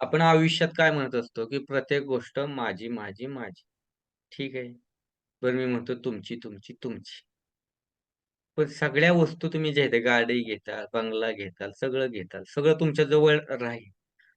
आपण आयुष्यात काय म्हणत असतो, की प्रत्येक गोष्ट माझी, माझी, माझी. ठीक आहे. बरं मी म्हणतो तुमची, तुमची, तुमची. पण सगळ्या वस्तू तुम्ही जे गाडी घेताल, बंगला घेताल, सगळं घेताल. सगळं तुमच्या जवळ राहील.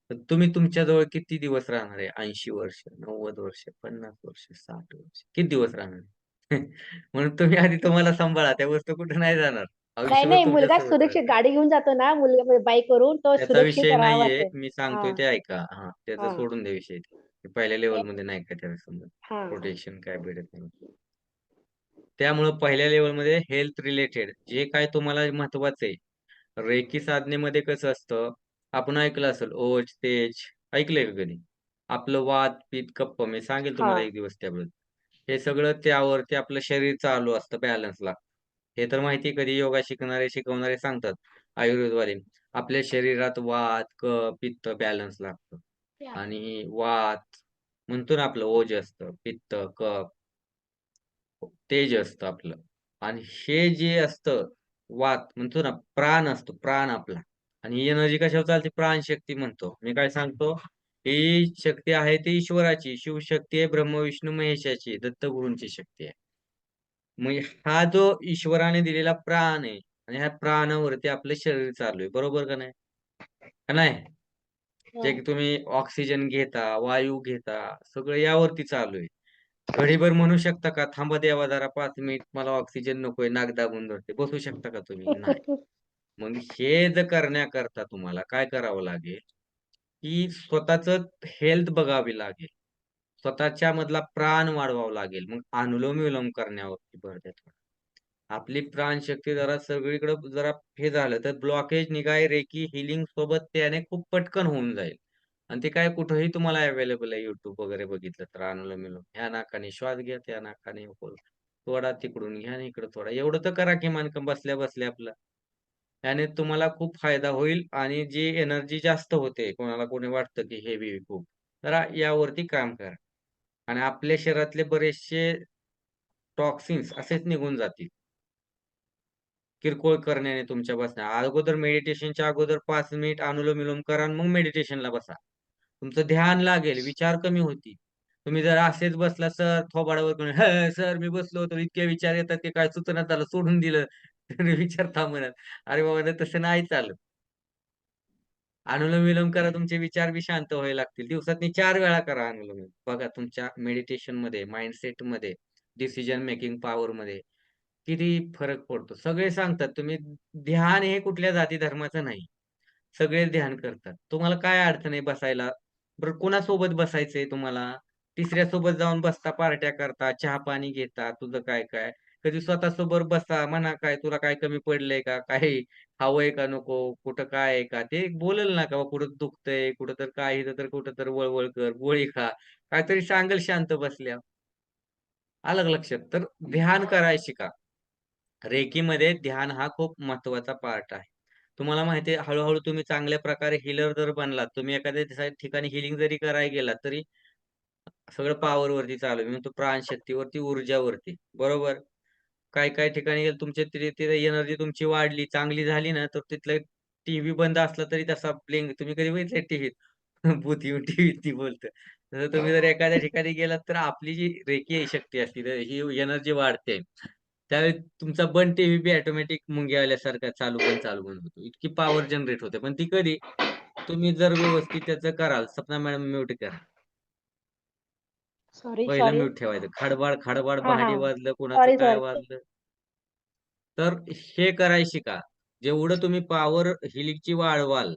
पण तुम्ही तुमच्याजवळ किती दिवस राहणार आहे? 80 वर्ष, 90 वर्ष, 50 वर्ष, साठ वर्ष. किती दिवस राहणार आहे? म्हणून तुम्ही आधी तुम्हाला सांभाळा. त्या वस्तू कुठे नाही जाणार. आयुष्यभर नाही. मुलगा तुमच्यासोबत सुरक्षित. गाडी घेऊन जातो ना, मुलगा बाईकवरून तो त्याचा सुरक्षित विषय राहावा नाहीये. मी सांगतोय हां. ते ऐका. हां, त्याचं हां. सोडून द्या विषय ते. पहिल्या ते लेव्हलमध्ये नाही का त्याला समजत. हां. प्रोटेक्शन काय भेटत नाही. त्यामुळं पहिल्या लेव्हलमध्ये हेल्थ रिलेटेड जे काही तुम्हाला महत्वाचं आहे. रेकी साधनेमध्ये कसं असतं, आपण ऐकलं असेल ओज, तेज ऐकलंय का कधी? आपलं वात, पित्त, कफ मी सांगेल तुम्हाला हां. एक दिवस त्याबद्दल. हे सगळं त्यावरती आपलं शरीर चालू असतं बॅलन्सला. हे तर माहिती कधी योगा शिकणारे, शिकवणारे सांगतात आयुर्वेदवाले. आपल्या शरीरात वात, क पित्त बॅलन्स लागतं. आणि वात म्हणतो ना आपलं ओज असतं, पित्त, कप तेज असतं आपलं. आणि हे जे असतं वात म्हणतो ना प्राण असतो, प्राण आपला आणि ही एनर्जी कशावर चालते? प्राणशक्ती म्हणतो. मी काय सांगतो, ही शक्ती आहे ती ईश्वराची. शिवशक्ती आहे ब्रह्मविष्णू महेशाची, दत्तगुरूंची शक्ती आहे. म्हणजे हा जो ईश्वराने दिलेला प्राण आहे आणि ह्या प्राणावरती आपलं शरीर चालू आहे. बरोबर का नाही? का नाही? जे की हां. तुम्ही ऑक्सिजन घेता, वायू घेता, सगळं यावरती चालू आहे. घडीभर म्हणू शकता का, "थांबा देवा जरा 5 मिनिट मला ऑक्सिजन नकोय, नाक दाबून धरते." बसू शकता का तुम्ही? नाही. मग हे जर करण्याकरता तुम्हाला काय करावं लागेल, की स्वतःचं हेल्थ बघावी लागेल. स्वतःच्या मधला प्राण वाढवावा लागेल. मग अनुलोम-विलोम करण्यावरती भर देतो आपली प्राणशक्ती जरा सगळीकडे जरा हे झालं तर ब्लॉकेज निघाय रेकी हिलिंग सोबत त्याने खूप पटकन होऊन जाईल. आणि ते काय कुठेही तुम्हाला अवेलेबल आहे युट्यूब वगैरे बघितलं तर अनुलोम-विलोम. ह्या नाकाने श्वास घ्या, त्या नाकाने थोडा तिकडून घ्या आणि थोडा. एवढं तर करा किमान बसल्या-बसल्या आपलं. त्याने तुम्हाला खूप फायदा होईल आणि जी एनर्जी जास्त होते, कोणाला कोणी वाटतं की हेवी खूप, जरा यावरती काम करा. आणि आपल्या शरीरातले बरेचसे टॉक्सिन्स असेच निघून जातील. किरकोळ करण्याने तुमच्या बसण्या अगोदर मेडिटेशनच्या अगोदर पाच मिनिट अनुलोम-विलोम करा मग मेडिटेशनला बसा. तुमचं ध्यान लागेल, विचार कमी होतील. तुम्ही जर असेच बसला सर थोबाडावर करून, सर मी बसलो होतो, इतके विचार येतात ते काय सुचना त्याला सोडून दिलं." तर विचार थांबणार अरे बाबा तसं नाही चालत. अनुलोम-विलोम करा, तुमचे विचार बी शांत व्हायला लागतील. दिवसात चार वेळा करा अनुलोम-विलोम. बघा तुमच्या मेडिटेशनमध्ये माइंडसेटमध्ये डिसिजन मेकिंग पॉवर मध्ये किती फरक पडतो. सगळे सांगतात तुम्ही ध्यान हे कुठल्या जाती-धर्माचं नाही. सगळे ध्यान करतात. तुम्हाला काय अडचण आहे बसायला? बरं कोणासोबत बसायचंय तुम्हाला? तिसऱ्यासोबत जाऊन बसता, पार्ट्या करता, चहा-पाणी घेता, तुझं काय-काय? कधी स्वतःसोबत बसा, म्हणा काय तुला काय कमी पडलंय का? काही हवंय का नको? कुठं काय आहे का? ते बोलेल ना, का कुठं दुखतंय, कुठं तर काय इथं तर कुठं तर वळवळ कर, गोळी खा. काहीतरी सांगेल शांत बसल्या आलं लक्षात? तर ध्यान करायला शिका. रेकीमध्ये ध्यान हा खूप महत्त्वाचा पार्ट आहे. तुम्हाला माहिती आहे हळूहळू तुम्ही चांगल्या प्रकारे हिलर जर बनलात, तुम्ही एखाद्या ठिकाणी हिलिंग जरी करायला गेलात, तरी सगळं पॉवर वरती चालू आहे. मी म्हणतो प्राणशक्तीवरती, ऊर्जावरती. बरोबर? काही-काही ठिकाणी तुमच्या तिथे एनर्जी तुमची वाढली, चांगली झाली ना, तर तिथलं टीव्ही बंद असला तरी तसा ब्लिंक तुम्ही कधी बघितलंय टीव्हीत? भूत येऊन टीव्हीत बोलतं. तसं तुम्ही जर एखाद्या ठिकाणी गेलात, तर आपली जी रेकी शक्ती असते, ही एनर्जी वाढते. त्यावेळी तुमचा बंद टीव्ही बी ऑटोमॅटिक मुंग्या आल्यासारखा चालू बंद, चालू बंद होतो. इतकी पॉवर जनरेट होते. पण ती कधी? तुम्ही जर व्यवस्थित त्याचं कराल. सपना मॅडम म्यूट करा. सॉरी, पहिलं सॉरी. म्यूट ठेवायचं. खडबाड, खडबाड हां, भांडी. वाजलं, कुणाचं सॉरी, काय सॉरी. वाजलं. तर हे करायला शिका. जेवढं तुम्ही पॉवर हीलिंगची वाढवाल,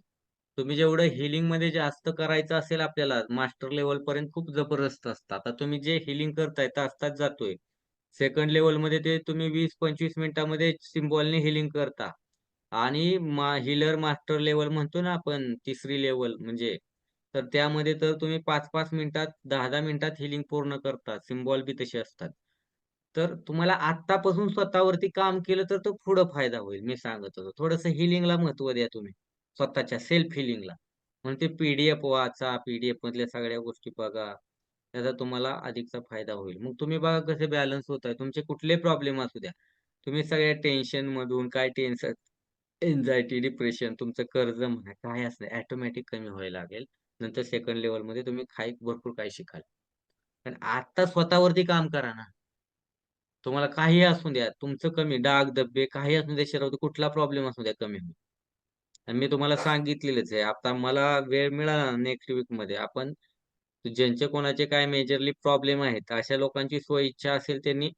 तुम्ही जेवढं हीलिंगमध्ये जास्त करायचं असेल आपल्याला, मास्टर लेव्हलपर्यंत खूप जबरदस्त असतं. आता तुम्ही जे हीलिंग करताय तास-तास जातोय. सेकंड लेव्हलमध्ये ते तुम्ही 20-25 मिनिटामध्ये सिम्बॉलने हीलिंग करता. आणि मा हीलर मास्टर लेव्हल म्हणतो ना आपण, तिसरी लेव्हल म्हणजे, तर त्यामध्ये तर तुम्ही 5-5 मिनिटात, दहा दहा मिनिटात हिलिंग पूर्ण करता. सिम्बॉल बी तसे असतात. तर तुम्हाला आतापासून स्वतःवरती काम केलं तर तो पुढं फायदा होईल. मी सांगत होतो. थोडस हिलिंगला महत्त्व द्या तुम्ही. स्वतःच्या सेल्फ हिलिंगला म्हणून ते पीडीएफ वाचा, पीडीएफ मधल्या सगळ्या गोष्टी बघा. त्याचा तुम्हाला अधिकचा फायदा होईल. मग तुम्ही बघा कसे बॅलन्स होत आहे तुमचे कुठले प्रॉब्लेम असू द्या. तुम्ही सगळ्या टेन्शन मधून काय टेन्शन, एन्झायटी डिप्रेशन, तुमचं कर्ज म्हणा, काय असणार ऑटोमॅटिक कमी व्हायला लागेल. नंतर सेकंड लेव्हलमध्ये तुम्ही काही भरपूर काही शिकाल. पण आता स्वतःवरती काम करा ना. तुम्हाला काहीही असू द्या, तुमचं कमी डाग, धब्बे काही असू द्या शरीरावरती कुठला प्रॉब्लेम असू द्या कमी आणि मी तुम्हाला सांगितलेलंच आहे. आता मला वेळ मिळाला ना नेक्स्ट वीकमध्ये आपण ज्यांचे कोणाचे काय मेजरली प्रॉब्लेम आहेत, अशा लोकांची सोय इच्छा असेल त्यांनी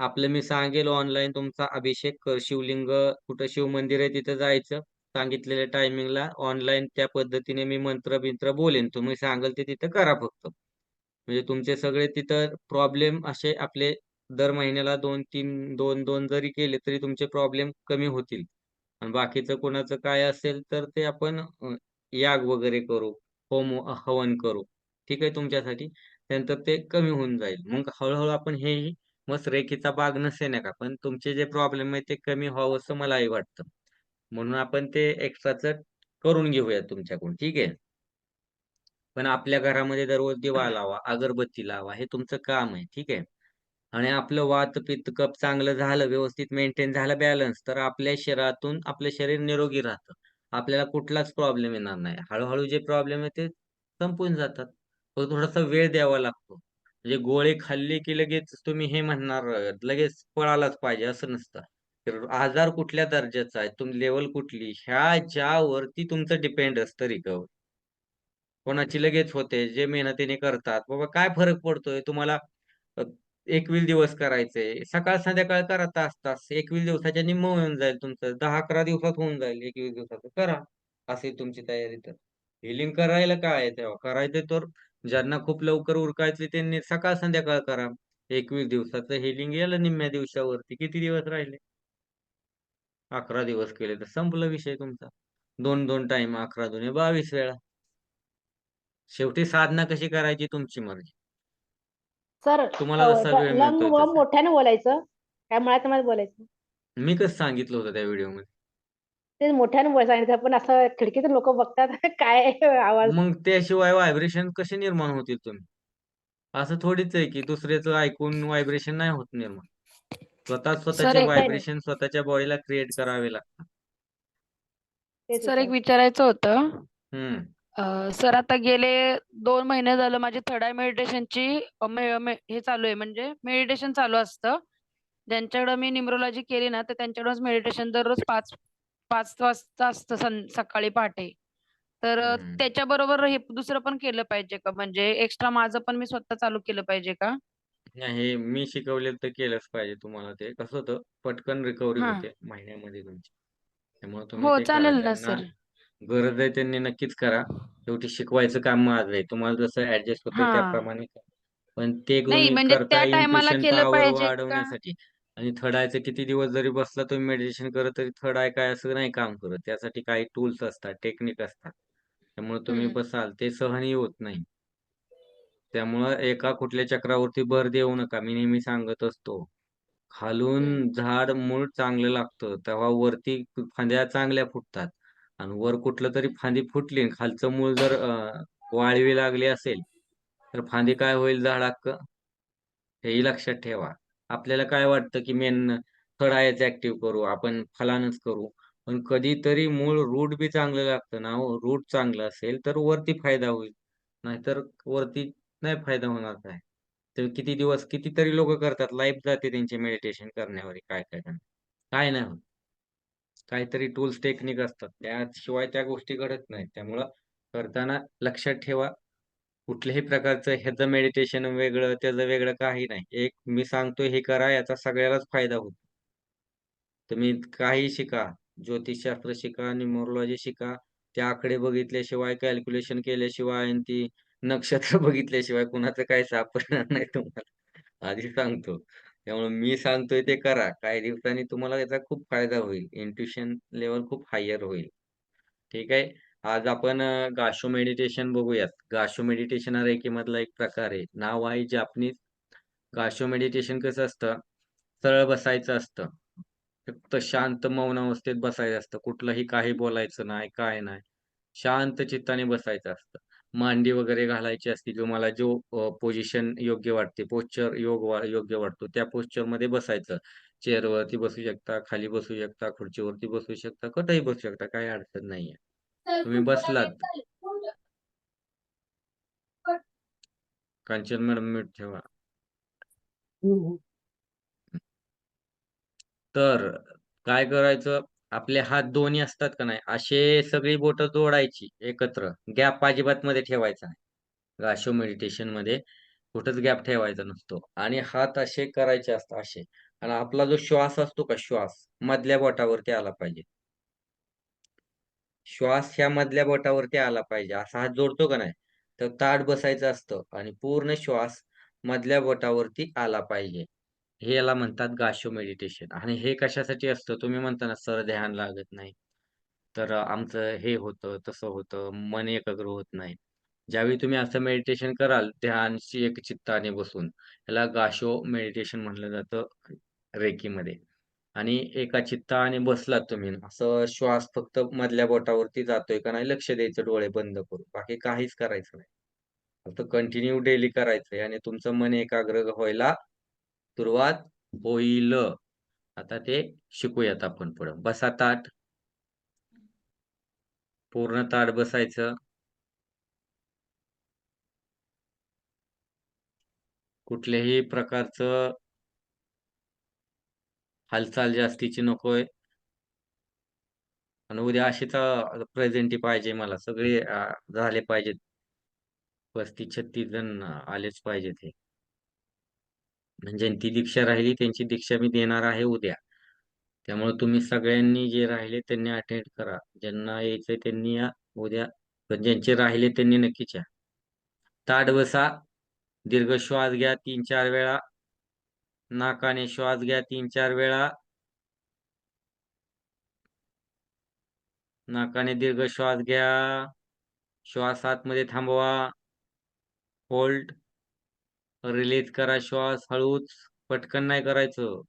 आपलं मी सांगेल ऑनलाईन तुमचा अभिषेक कर. शिवलिंग कुठं शिव मंदिर आहे तिथं जायचं. सांगितलेल्या टायमिंगला ऑनलाईन त्या पद्धतीने मी मंत्र-बिंत्र बोलेन. तुम्ही सांगाल ते तिथं करा फक्त. म्हणजे तुमचे सगळे तिथं प्रॉब्लेम असे आपले दर महिन्याला 2-3 2-2 जरी केले तरी तुमचे प्रॉब्लेम कमी होतील. आणि बाकीचं कोणाचं काय असेल तर ते आपण याग वगैरे करू, होम हवन करू. ठीक आहे तुमच्यासाठी. त्यानंतर ते कमी होऊन जाईल. मग हळूहळू आपण हेही मस्त रेखीचा भाग नसे नका, पण तुमचे जे प्रॉब्लेम आहे ते कमी व्हावं असं मलाही वाटतं. म्हणून आपण ते एक्स्ट्राचं करून घेऊया तुमच्याकडून. ठीक आहे. पण आपल्या घरामध्ये दररोज दिवा लावा, अगरबत्ती लावा. हे तुमचं काम आहे. ठीक आहे. आणि आपलं वात, पित्त, कप चांगलं झालं, व्यवस्थित मेंटेन झालं बॅलन्स, तर आपल्या शरीरातून आपलं शरीर निरोगी राहतं. आपल्याला कुठलाच प्रॉब्लेम येणार नाही. हळूहळू जे प्रॉब्लेम आहे ते संपून जातात. फक्त थोडासा वेळ द्यावा लागतो. म्हणजे गोळे खाल्ली की लगेच तुम्ही हे म्हणणार लगेच पळालाच पाहिजे असं नसतं. तर आजार कुठल्या दर्जाचा आहे, तुम लेवल कुठली, ह्याच्यावरती तुमचं डिपेंड असतं रिकव्हरी. कोणाची लगेच होते, जे मेहनतीने करतात. बाबा काय फरक पडतोय तुम्हाला एकवीस दिवस करायचंय. सकाळ-संध्याकाळ करा तास-तास. 21 दिवसाच्या निम्म होऊन जाईल तुमचं. दहा अकरा दिवसात होऊन जाईल एकवीस दिवसात करा. असेल तुमची तयारी तर. हेलिंग करायला काय तेव्हा? करायचं तर ज्यांना खूप लवकर उरकायचं त्यांनी सकाळ-संध्याकाळ करा. 21 दिवसाचं हेलिंग गेलं निम्म्या दिवसावरती. किती दिवस राहिले? 11 दिवस केले तर संपला विषय तुमचा. 2-2 टाईम 11 दुने 22 वेळा. शेवटी साधना कशी करायची तुमची मर्जी. सर तुम्हाला जसा वेळ तसा. मोठ्याने बोलायचं. काय मळ्यात-मळ्यात बोलायचं. मी कसं सांगितलं होतं त्या व्हिडिओमध्ये? ते मोठ्याने बोलायला सांगितलं, पण असं खिडकीतून लोकं बघतात काय आवाज. मग त्याशिवाय व्हायब्रेशन कसे निर्माण होतील तुम्ही? असं थोडीच आहे की दुसऱ्याचं ऐकून व्हायब्रेशन नाही होत निर्माण. स्वतः सर स्वतःचे एक. व्हायब्रेशन स्वतःच्या बॉडीला क्रिएट करावे लागतात. सर एक विचार. विचारायचं होतं. हं. अ, सर आता गेले 2 महिने झालं माझी थर्ड आय मेडिटेशनची अ, मे मे हे चालू आहे म्हणजे मेडिटेशन चालू असतं. ज्यांच्याकडं मी न्यूमरोलॉजी केली ना, तर त्यांच्याकडूनच मेडिटेशन दररोज 5 5 वाजता असतं सं सकाळी पहाटे. तर अ. त्याच्याबरोबर हे दुसरं पण केलं पाहिजे का? म्हणजे एक्स्ट्रा माझं पण मी स्वतः चालू केलं पाहिजे का? नाही हे मी शिकवलेलं तर केलंच पाहिजे तुम्हाला ते. कसं होतं पटकन रिकव्हरी हां. होते महिन्यामध्ये तुमची. त्यामुळे तुम्ही हो, ते करा. चालेल ना ज्यांना सर. गरज आहे त्यांनी नक्कीच करा. शेवटी शिकवायचं काम माझं आहे. तुम्हाला जसं ॲडजस्ट होतंय हां. त्याप्रमाणे करा. पण ते नाही तुम्ही म्हणजे त्या करताय इंट्युशन केलं पॉवर पाहिजे का? वाढवण्यासाठी आणि थर्ड आयचं किती दिवस जरी बसला तुम्ही मेडिटेशन करत तरी थर्ड आय काय असं नाही काम करत. त्यासाठी काही टूल्स असतात, टेक्निक असतात. त्यामुळे तुम्ही हं. बसाल ते सहनही होत नाही. त्यामुळं एका कुठल्या चक्रावरती भर देऊ नका. मी नेहमी सांगत असतो. खालून. झाड मूळ चांगलं लागतं, तेव्हा वरती फांद्या चांगल्या फुटतात आणि वर कुठलं तरी फांदी फुटली आणि खालचं मूळ जर वाळवी लागली असेल, तर फांदी काय होईल झाड अख्खं? हेही लक्षात ठेवा. आपल्याला काय वाटतं, की मेन थोडाच ॲक्टिव्ह करू, आपण फलानच करू. पण कधीतरी मूळ रूट बी चांगलं लागतं ना हो. रूट चांगलं असेल तर वरती फायदा होईल. नाहीतर वरती नाही फायदा होणार काय. तर किती दिवस कितीतरी लोक करतात. लाईफ जाते त्यांचे मेडिटेशन करण्यावर काय-काय काय नाही होत. काहीतरी टूल्स, टेक्निक असतात. त्याशिवाय त्या गोष्टी घडत नाहीत. त्यामुळं करताना लक्षात ठेवा, कुठल्याही प्रकारचं ह्याचं मेडिटेशन वेगळं, त्याचं वेगळं काही नाही. एक मी सांगतो हे करा, याचा सगळ्यालाच फायदा होतो. तुम्ही काही शिका, ज्योतिषशास्त्र शिका, न्युमरोलॉजी शिका, ते आकडे बघितल्याशिवाय, कॅल्क्युलेशन केल्याशिवाय आणि ती नक्षत्र बघितल्याशिवाय कुणाचं काय सापडणार नाही तुम्हाला. आधी सांगतो. त्यामुळे मी सांगतोय ते करा. काही दिवसांनी तुम्हाला याचा खूप फायदा होईल. इंट्युशन लेवल खूप हायर होईल. ठीक आहे. आज आपण गाशो मेडिटेशन बघूयात. गाशो मेडिटेशन हा रेकीमधला एक प्रकार आहे. नाव आहे जापनीज. गाशो मेडिटेशन कसं असतं, सरळ बसायचं असतं. फक्त शांत मौन अवस्थेत बसायचं असतं. कुठलंही काही बोलायचं नाही, काय नाही. शांत चित्ताने बसायचं असतं. मांडी वगैरे घालायची असते. तुम्हाला जो पोझिशन योग्य वाटते, पोश्चर योग वा योग्य वाटतो, त्या पोश्चरमध्ये बसायचं. चेअरवरती बसू शकता, खाली बसू शकता, खुर्चीवरती बसू शकता, कुठेही बसू शकता. काही अडचण नाहीये. तुम्ही बसलात कांचन मॅडम म्यूट ठेवा. तर काय करायचं आपले हात दोन्ही असतात का नाही? असे सगळी बोटं जोडायची एकत्र. गॅप अजिबात मध्ये ठेवायचा नाही. गाशो मेडिटेशनमध्ये कुठंच गॅप ठेवायचा नसतो. आणि हात असे करायचे असतात असे. आणि आपला जो श्वास असतो का श्वास? मधल्या बोटावरती आला पाहिजे. श्वास ह्या मधल्या बोटावरती आला पाहिजे. असा हात जोडतो का नाही? तर ताट बसायचं असतं आणि पूर्ण श्वास मधल्या बोटावरती आला पाहिजे. हे याला म्हणतात गाशो मेडिटेशन आणि हे कशासाठी असतं? तुम्ही म्हणता ना सर ध्यान लागत नाही. तर आमचं हे होतं तसं होतं मन एकाग्र होत नाही. ज्यावेळी तुम्ही असं मेडिटेशन कराल ध्यानशी एक चित्ताने बसून याला गाशो मेडिटेशन म्हटलं जातं रेकीमध्ये आणि एका चित्ताने बसलात तुम्ही असं श्वास फक्त मधल्या बोटावरती जातोय का नाही लक्ष द्यायचं डोळे बंद करून. बाकी काहीच करायचं नाही. फक्त कंटिन्यू डेली करायचंय आणि तुमचं मन एकाग्र व्हायला सुरुवात होईल. आता ते शिकूयात आपण पुढं. बसा ताट पूर्ण ताट बसायचं. कुठल्याही प्रकारचं हालचाल जास्तीची नकोय. आणि उद्या अशीच प्रेझेंटी पाहिजे मला. सगळे झाले पाहिजेत. पस्तीस छत्तीस जण आलेच पाहिजेत हे. म्हणजे ज्यांची दीक्षा राहिली त्यांची दीक्षा मी देणार आहे उद्या. त्यामुळे तुम्ही सगळ्यांनी जे राहिले त्यांनी अटेंड करा. ज्यांना यायचंय त्यांनी या उद्या. पण ज्यांचे राहिले त्यांनी नक्कीच या. ताट बसा दीर्घ श्वास घ्या तीन चार वेळा. नाकाने श्वास घ्या तीन चार वेळा. नाकाने दीर्घ श्वास घ्या. श्वास आतमध्ये थांबवा. होल्ड रिलीज करा श्वास हळूच. पटकन नाही करायचं.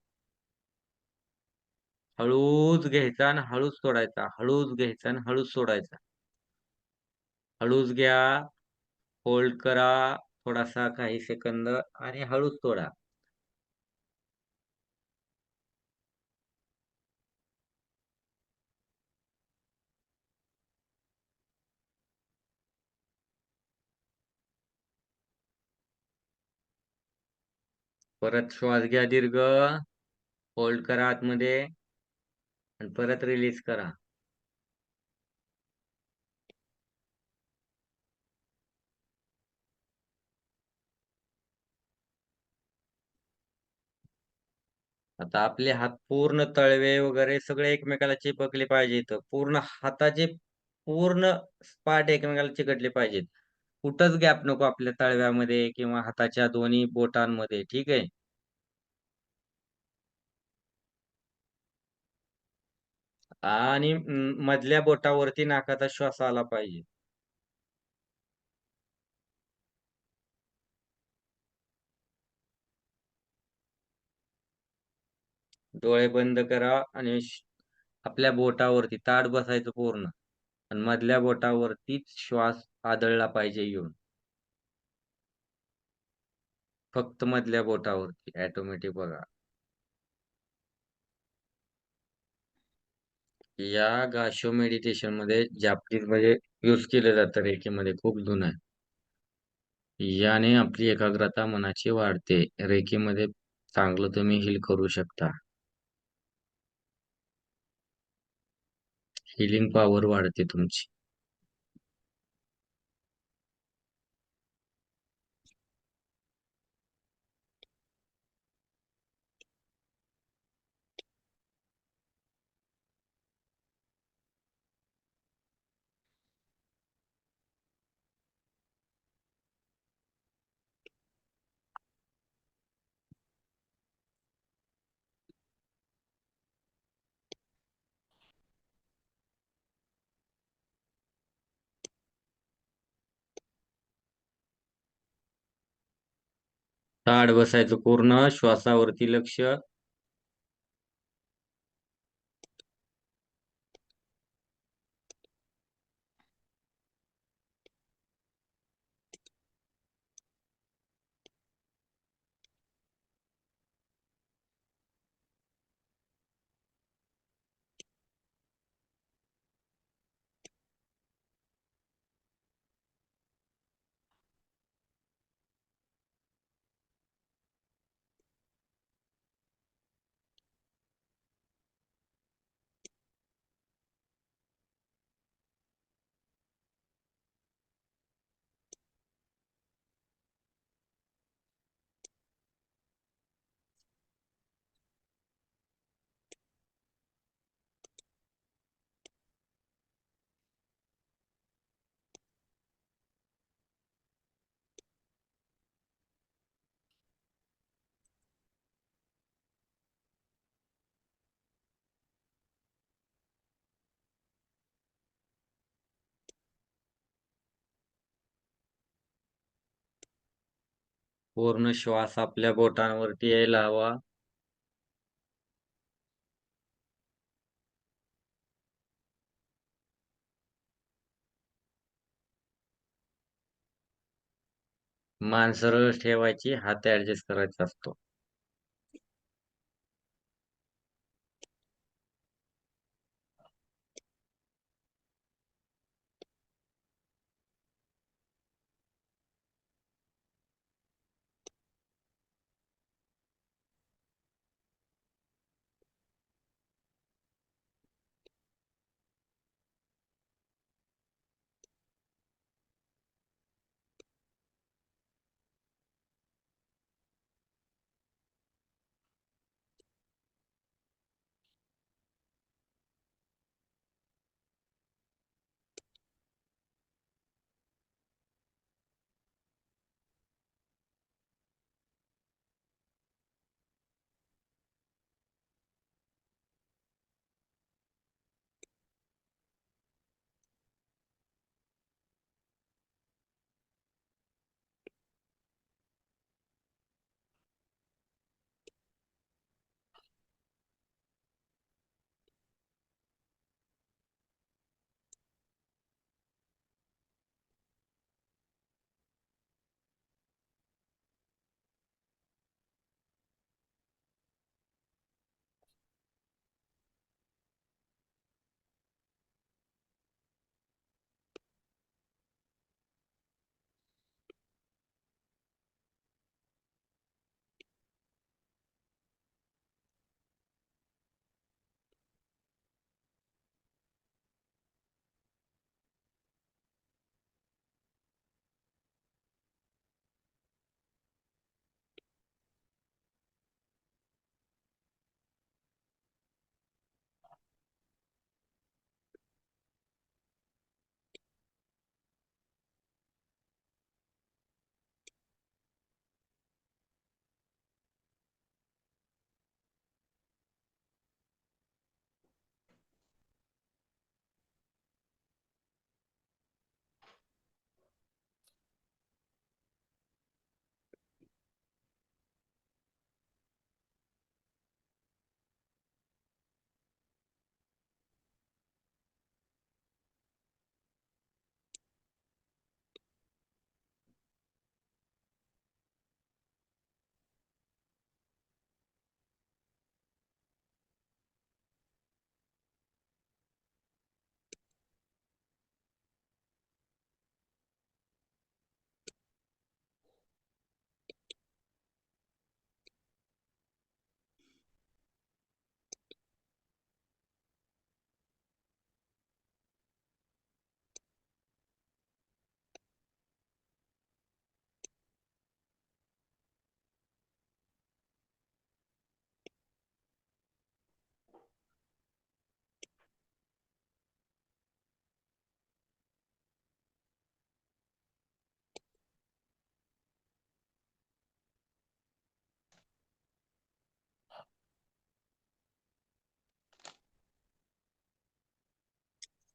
हळूच घ्यायचा आणि हळूच सोडायचा. हळूच घ्यायचा आणि हळूच सोडायचा. हळूच घ्या. होल्ड करा. थोडासा काही सेकंद आणि हळूच सोडा. परत श्वास घ्या दीर्घ. होल्ड करा आतमध्ये. आणि परत रिलीज करा. आता आपले हात पूर्ण तळवे वगैरे सगळे एकमेकाला चिपकले पाहिजेत. पूर्ण हाताचे पूर्ण स्पाट एकमेकाला चिकटले पाहिजेत. कुठंच गॅप नको आपल्या तळव्यामध्ये किंवा हाताच्या दोन्ही बोटांमध्ये ठीक आहे? आणि मधल्या बोटावरती नाकाचा श्वास आला पाहिजे. डोळे बंद करा आणि आपल्या बोटावरती ताट बसायचं पूर्ण. आणि मधल्या बोटावरतीच श्वास आदळला पाहिजे येऊन. फक्त मधल्या बोटावरती ऑटोमॅटिक बघा. या गाशो मेडिटेशनमध्ये जापनीजमध्ये युज केलं जातं रेकीमध्ये खूप जुनं आहे. याने आपली एकाग्रता मनाची वाढते. रेकीमध्ये चांगलं तुम्ही हील करू शकता. हिलिंग पॉवर वाढते तुमची. ताड बसायचं पूर्ण श्वासावरती लक्ष. पूर्ण श्वास आपल्या बोटांवरती यायला हवा. मान सरळ ठेवायची हात ऍडजस्ट करायचा असतो.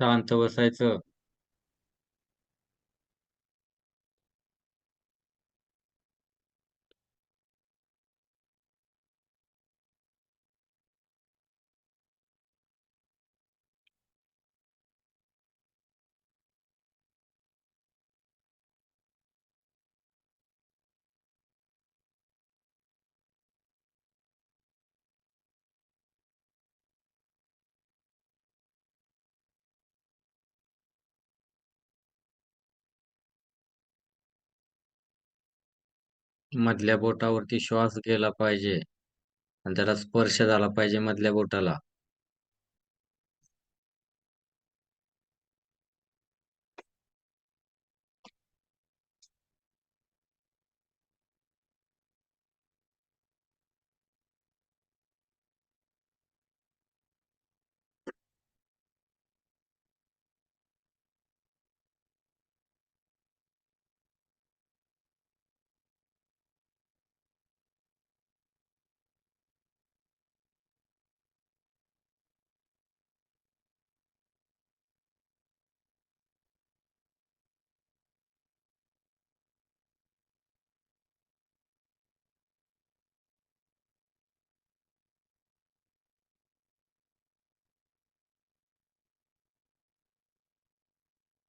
शांत बसायचं. मधल्या बोटावरती श्वास गेला पाहिजे. आणि त्याला स्पर्श झाला पाहिजे मधल्या बोटाला.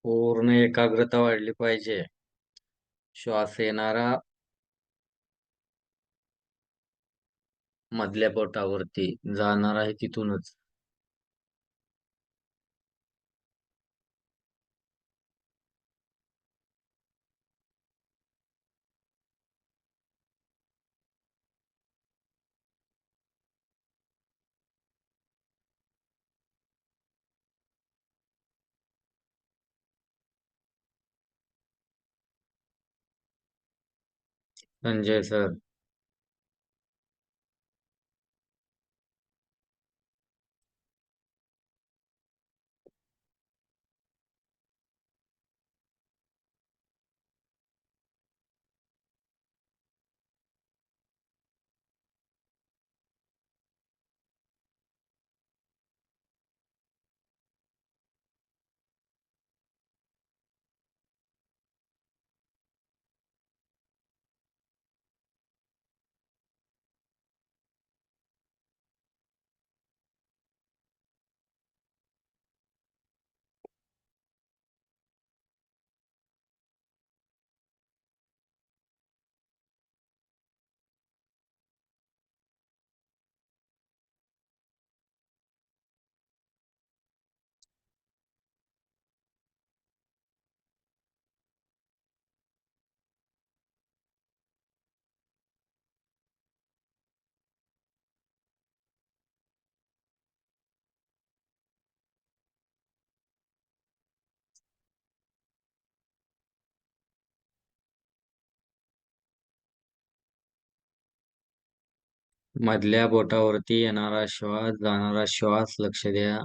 पूर्ण एकाग्रता वाढली पाहिजे. श्वास येणारा मधल्या पोटावरती जाणार आहे तिथूनच. संजय सर मधल्या बोटावरती येणारा श्वास जाणारा श्वास लक्ष द्या.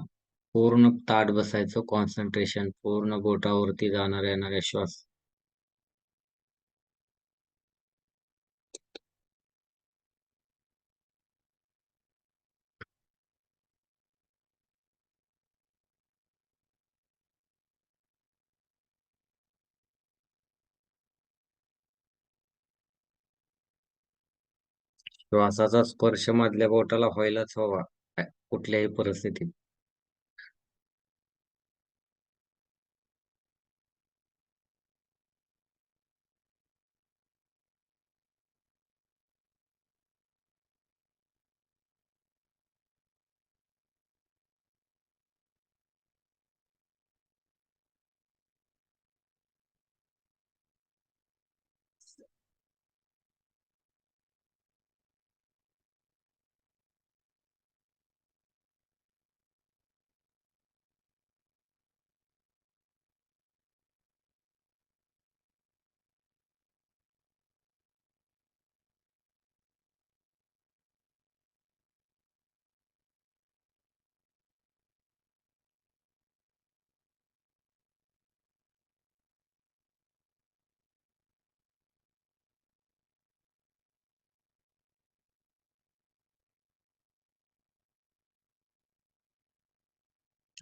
पूर्ण ताट बसायचं. कॉन्सन्ट्रेशन पूर्ण बोटावरती जाणारा येणारा श्वास. श्वासाचा स्पर्श मधल्या बोटाला व्हायलाच हवा कुठल्याही परिस्थितीत.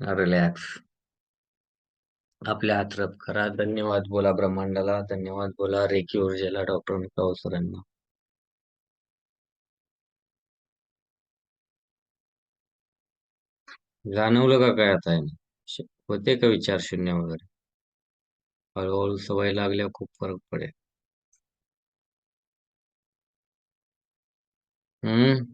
रिलॅक्स आपल्या हातरप करा. धन्यवाद बोला ब्रह्मांडाला. धन्यवाद बोला रेकी ऊर्जेला डॉक्टर मिकाऊ सरांना. जाणवलं का काय आता होते का विचार शून्य वगैरे? हळूहळू सवय लागल्या खूप फरक पडेल. हम्म?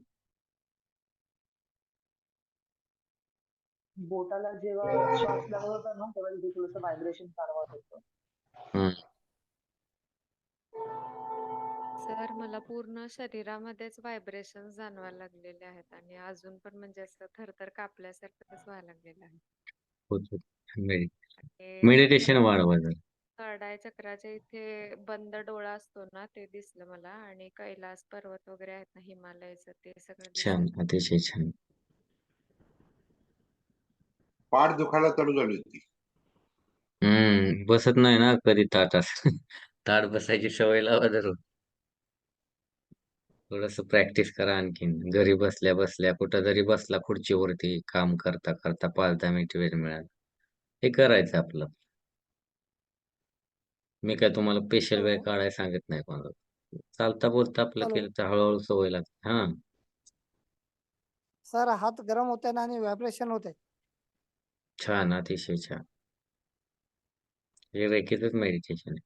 बोटाला जेव्हा श्वास लागत होता ना तेव्हा तिथे थोडस व्हायब्रेशन जाणवत होतं. हम्म. सर मला पूर्ण शरीरामध्येच व्हायब्रेशन जाणवायला लागलेले आहेत आणि अजून पण म्हणजे असं थरथर कापल्यासारखंच व्हायला लागलेलं आहे. मेडिटेशन वाढवा जरा. करडाय चक्राच्या इथे बंद डोळा असतो ना ते दिसलं मला आणि कैलास पर्वत वगैरे आहेत ना हिमालयाचं ते सगळं छान. अतिशय छान. पाठ दुखायला चालू झाली होती. हम्म बसत नाही ना कधी ताटात ताट बसायची सवय लावा जरूर थोडस प्रॅक्टिस करा आणखीन. घरी बसल्या बसल्या कुठं जरी बसला खुर्चीवरती काम करता करता पाच दहा मिनिट वेळ मिळाला. हे करायचं आपलं. मी काय तुम्हाला स्पेशल वेळ. काढायला सांगत नाही कोणाला. चालता बोलता आपलं. केलं तर हळूहळू सवय लागते. हा. सर हात गरम होते ना आणि व्हायब्रेशन होते छान अतिशय छान. हे रेकीचंच मेडिटेशन आहे.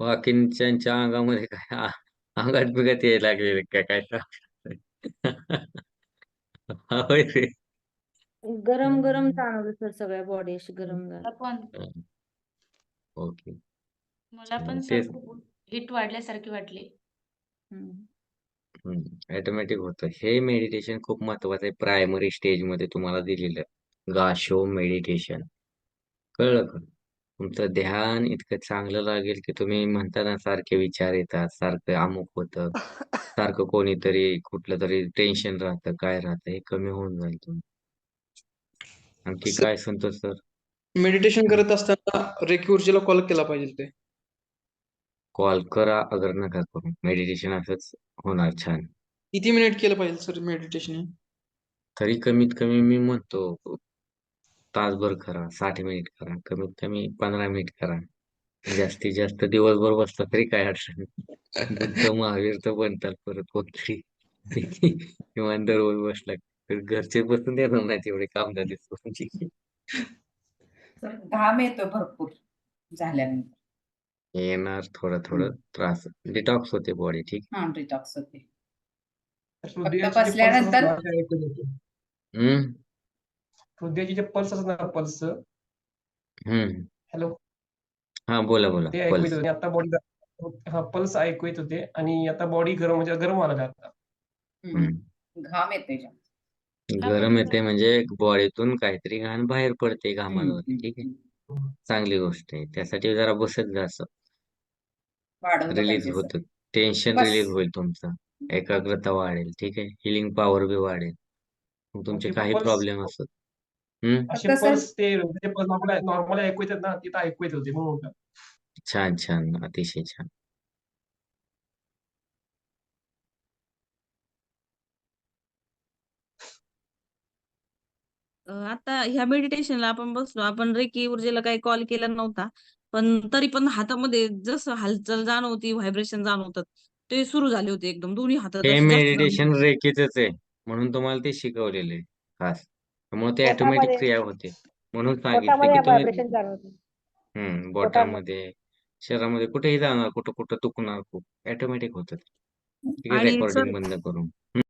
वाकिंच्या अंगामध्ये काय अंगात बिगात यायला लागलेले काय काय गरम गरम जाणवलं सर सगळ्या बॉडी अशी गरम झाली. ओके. मला पण चालेल. सर तेच. खूप हिट वाढल्यासारखी वाटली. हम्म. ऑटोमॅटिक होतं. हे मेडिटेशन खूप महत्वाचं आहे. प्रायमरी स्टेजमध्ये तुम्हाला दिलेलं. गाशो मेडिटेशन कळलं का? तुमचं ध्यान इतकं चांगलं लागेल की तुम्ही म्हणता ना सारखे विचार येतात सारखं अमुक होतं. सारखं कोणीतरी कुठलं तरी टेन्शन राहतं काय राहतं हे कमी होऊन जाईल तुम्ही आणखी काय संतोष सर? मेडिटेशन करत असताना रेकी ऊर्जेला कॉल केला पाहिजे ते. कॉल करा अगर नका करू. मेडिटेशन असंच होणार छान. किती मिनिट केलं पाहिजे सर मेडिटेशन तरी कमीत कमी मी म्हणतो तासभर करा साठ मिनिट करा कमीत कमी पंधरा मिनिट करा. जास्तीत जास्त दिवसभर बसला तरी काय अडचण. बुद्ध महावीर तर बनतात परत कोणतरी. इमानदार होऊन बसला तर घरचे बसून देणार नाही तेवढे काम झाले घाम येतो भरपूर झाल्यानंतर. येणार थोडं थोडं त्रास. डिटॉक्स होते बॉडी ठीक? हा डिटॉक्स होते. हृदयाचे जे फक्त बसल्यानंतर- येते. हम्म. हृदयाचे जे पल्स असतात ना पल्स. हम्म. हॅलो. हा बोला बोला. ते ऐकू येत पल्स. होते आता बॉडी हा पल्स ऐकू येत होते आणि आता बॉडी गरम म्हणजे गरम व्हायला लागली आता. हम्म. घाम येतोय जाम. गरम येते म्हणजे बॉडीतून काहीतरी घाण बाहेर पडते हम्म, घामाद्वारे हम्म, ठीक आहे? हम्म. चांगली गोष्ट आहे. त्यासाठी जरा बसत जा असं. वाढवलं रिलीज पाहिजे होतं. टेन्शन बस. रिलीज होईल तुमचं. एकाग्रता वाढेल. ठीक आहे? हिलिंग पॉवर बी वाढेल. मग तुमचे काही प्रॉब्लेम असत हम्म? पल्स ते नॉर्मली ऐकू येतात ना तिथं ऐकू येत होते म्हणून म्हटलं. छान छान. अतिशय छान. आता ह्या मेडिटेशनला आपण बसलो. आपण रेकी ऊर्जेला काही कॉल केला नव्हता. पण तरी पण हातामध्ये जसं हालचाल जाणवती व्हायब्रेशन जाणवतात ते सुरू झाले होते एकदम. दोन्ही हातात हे असे जास्त मेडिटेशन जाणवत. रेकीचंच आहे. म्हणून तुम्हाला ते शिकवलेले आहे. खास. त्यामुळे ते ऑटोमॅटिक पोटामध्ये- क्रिया होते. म्हणून सांगितले पोटामध्ये की तुम्ही व्हायब्रेशन जाणवते. हम्म. बोटामध्ये शरीरामध्ये कुठेही जाणार कुठं कुठं दुखणार खूप. ऑटोमॅटिक होतं ते. ठीक आहे आणि रेकॉर्डिंग बंद करून.